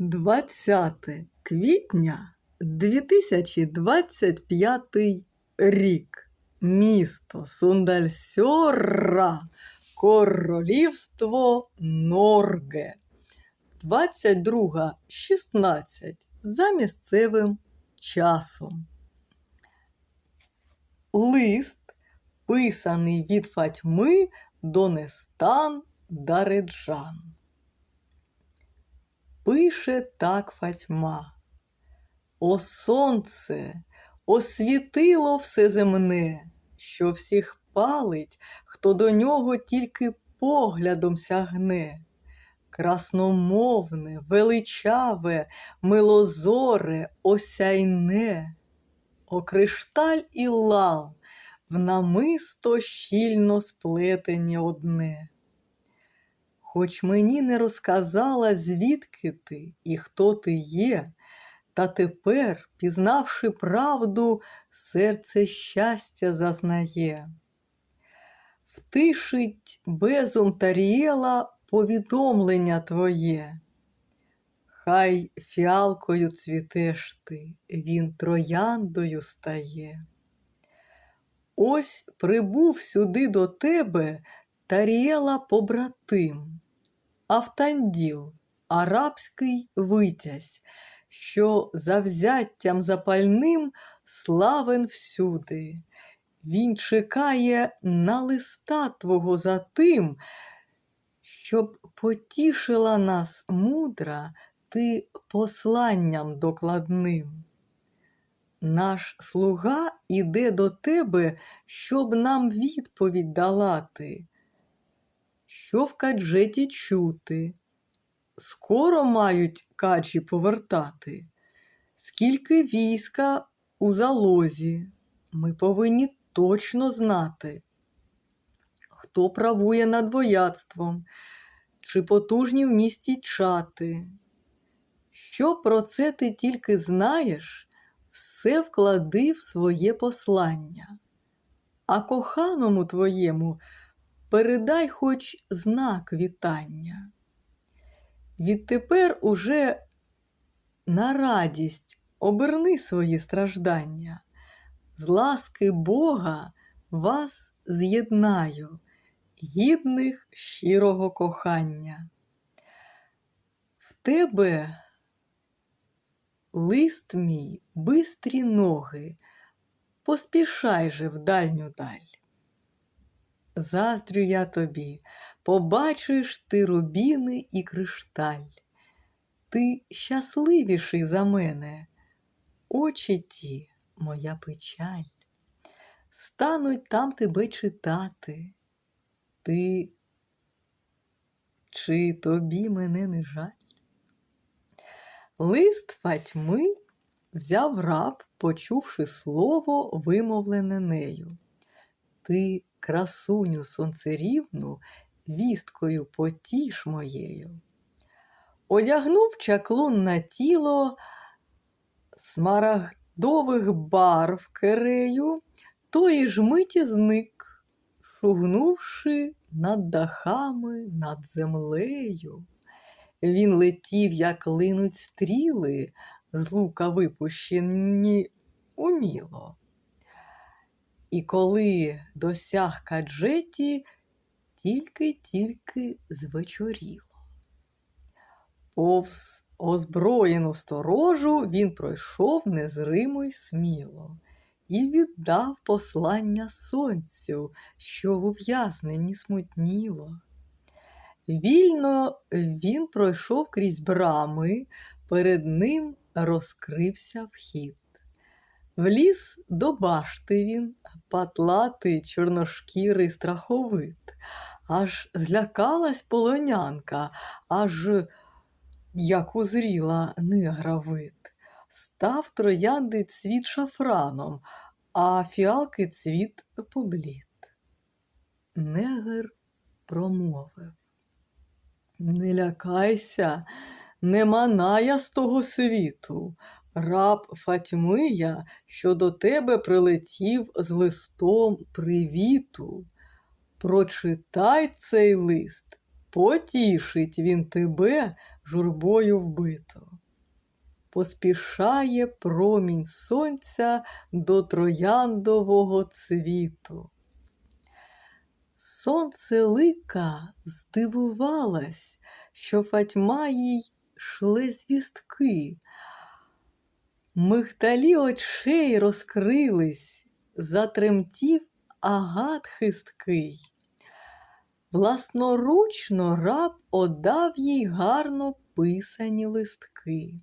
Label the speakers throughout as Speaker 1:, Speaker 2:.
Speaker 1: 20 квітня 2025 рік. Місто Сундальсьора, Королівство Норге. 22.16 за місцевим часом. Лист, писаний від Фатьми до Нестан Дареджан. Пише так Фатьма. О сонце, освітило все земне, що всіх палить, хто до нього тільки поглядом сягне. Красномовне, величаве, милозоре, осяйне, о кришталь і лал, в намисто щільно сплетені одне. Хоч мені не розказала, звідки ти і хто ти є, та тепер, пізнавши правду, серце щастя зазнає. Втишить безум Тарієла повідомлення твоє. Хай фіалкою цвітеш ти, він трояндою стає. Ось прибув сюди до тебе Тарієла побратим, Автанділ, арабський витязь, що завзяттям запальним славен всюди. Він чекає на листа твого за тим, щоб потішила нас мудра ти посланням докладним. Наш слуга іде до тебе, щоб нам відповідь дала ти. Що в каджеті чути? Скоро мають каджі повертати. Скільки війська у залозі, ми повинні точно знати. Хто правує над вояцтвом, чи потужні в місті чати. Що про це ти тільки знаєш, все вклади в своє послання. А коханому твоєму передай хоч знак вітання. Відтепер уже на радість оберни свої страждання. З ласки Бога вас з'єднаю, гідних щирого кохання. В тебе лист мій, бистрі ноги, поспішай же в дальню даль. Заздрю я тобі, побачиш ти рубіни і кришталь. Ти щасливіший за мене, очі ті, моя печаль. Стануть там тебе читати. Ти чи тобі мене не жаль? Лист Фатьми взяв раб, почувши слово, вимовлене нею. Ти, красуню сонцерівну, вісткою потіш моєю. Одягнув чаклун на тіло смарагдових барв керею, тої ж миті зник, шугнувши над дахами, над землею. Він летів, як линуть стріли, з лука випущені уміло. І коли досяг каджеті, тільки-тільки звечоріло. Повз озброєну сторожу він пройшов незримо й сміло і віддав послання сонцю, що в ув'язненні смутніло. Вільно він пройшов крізь брами, перед ним розкрився вхід. Вліз до башти він, патлатий чорношкірий страховит, аж злякалась полонянка, аж як узріла негра вид. Став троянди цвіт шафраном, а фіалки цвіт поблід. Негр промовив. Не лякайся, нема ная з того світу. Раб Фатьмия, що до тебе прилетів з листом привіту. Прочитай цей лист, потішить він тебе журбою вбито. Поспішає промінь сонця до трояндового цвіту. Сонце лика здивувалась, що Фатьма їй шле звістки. Мигдалі очей розкрились, затремтів агат хисткий. Власноручно раб одав їй гарно писані листки.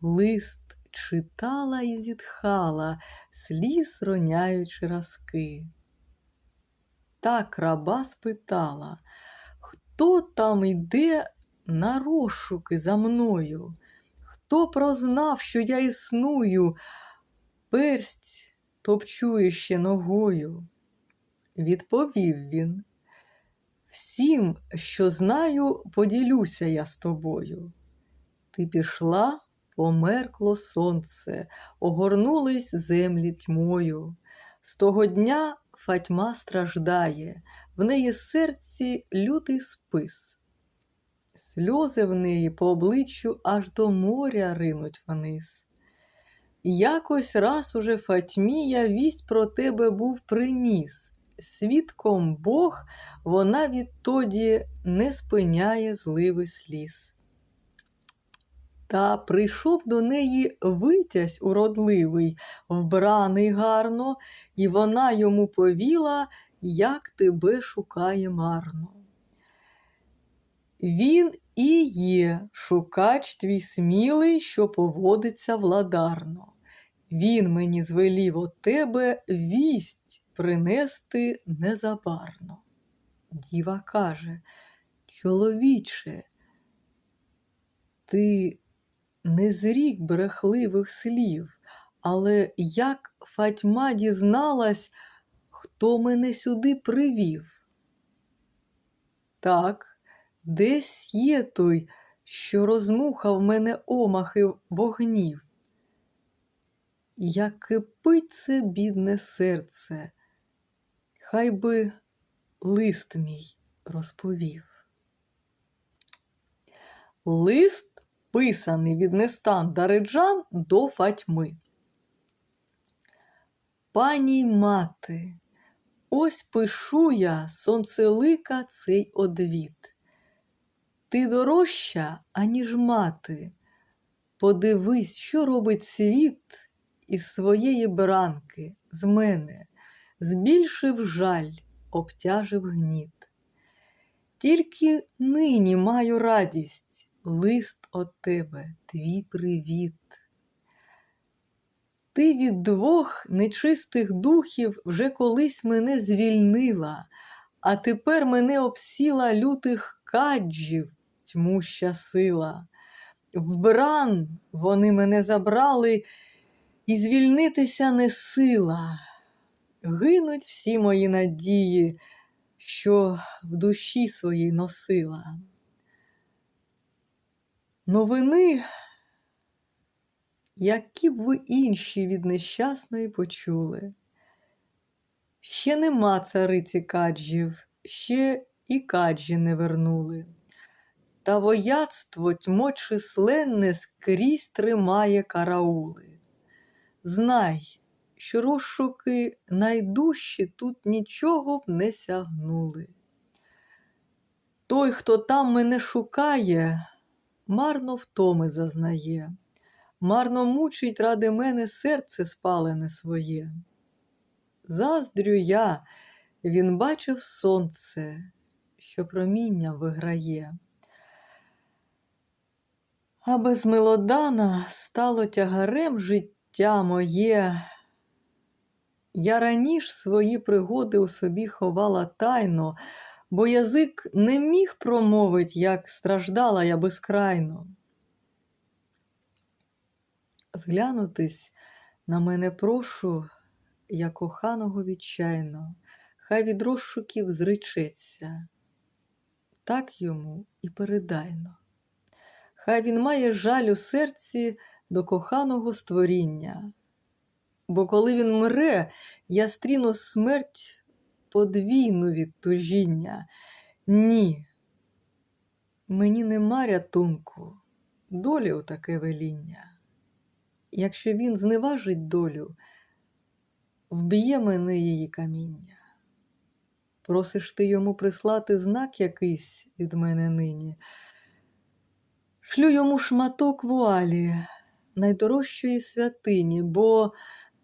Speaker 1: Лист читала і зітхала, сліз роняючи разки. Так раба спитала, хто там йде на розшуки за мною? Хто прознав, що я існую, персть топчує ще ногою? Відповів він. Всім, що знаю, поділюся я з тобою. Ти пішла, померкло сонце, огорнулись землі тьмою. З того дня Фатьма страждає, в неї серці лютий спис. Сльози в неї по обличчю аж до моря ринуть вниз. Якось раз уже Фатьмі я вість про тебе був приніс. Свідком Бог вона відтоді не спиняє зливи сліз. Та прийшов до неї витязь уродливий, вбраний гарно, і вона йому повіла, як тебе шукає марно. Він і є шукач твій смілий, що поводиться владарно. Він мені звелів от тебе вість принести незабарно. Діва каже, чоловіче, ти не зрік брехливих слів, але як Фатьма дізналась, хто мене сюди привів? Так, десь є той, що розмухав мене омахи вогнів. Як кипить це бідне серце, хай би лист мій розповів. Лист писаний від Нестан Дариджан до Фатьми. Пані мати, ось пишу я сонцелика цей одвіт. Ти дорожча, аніж мати. Подивись, що робить світ із своєї бранки, з мене, збільшив жаль, обтяжив гніт. Тільки нині маю радість, лист от тебе, твій привіт. Ти від двох нечистих духів вже колись мене звільнила, а тепер мене обсіла лютих каджів тьмуща сила. Вбран вони мене забрали, і звільнитися не сила. Гинуть всі мої надії, що в душі своїй носила. Новини, які б ви інші від нещасної почули. Ще нема цариці каджів, ще і каджі не вернули. Та вояцтво тьмо численне скрізь тримає караули. Знай, що розшуки найдужчі тут нічого б не сягнули. Той, хто там мене шукає, марно втоми зазнає, марно мучить ради мене серце спалене своє. Заздрю я, він бачив сонце, що проміння виграє. А без Милодана стало тягарем життя моє. Я раніш свої пригоди у собі ховала тайно, бо язик не міг промовить, як страждала я безкрайно. Зглянутись на мене прошу, я коханого відчайно, хай від розшуків зречеться. Так йому і передайно. Хай він має жаль у серці до коханого створіння. Бо коли він мре, я стріну смерть подвійну від тужіння. Ні. Мені нема рятунку, долі у таке веління. Якщо він зневажить долю, вб'є мене її каміння. Просиш ти йому прислати знак якийсь від мене нині. Шлю йому шматок вуалі, найдорожчої святині, бо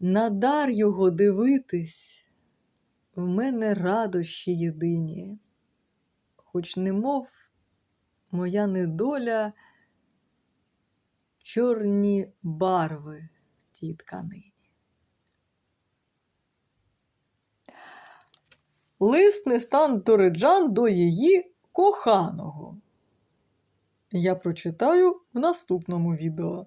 Speaker 1: на дар його дивитись в мене радощі єдині, хоч немов моя недоля чорні барви в тій тканині. Лист Нестан Ториджан до її коханого. Я прочитаю в наступному відео.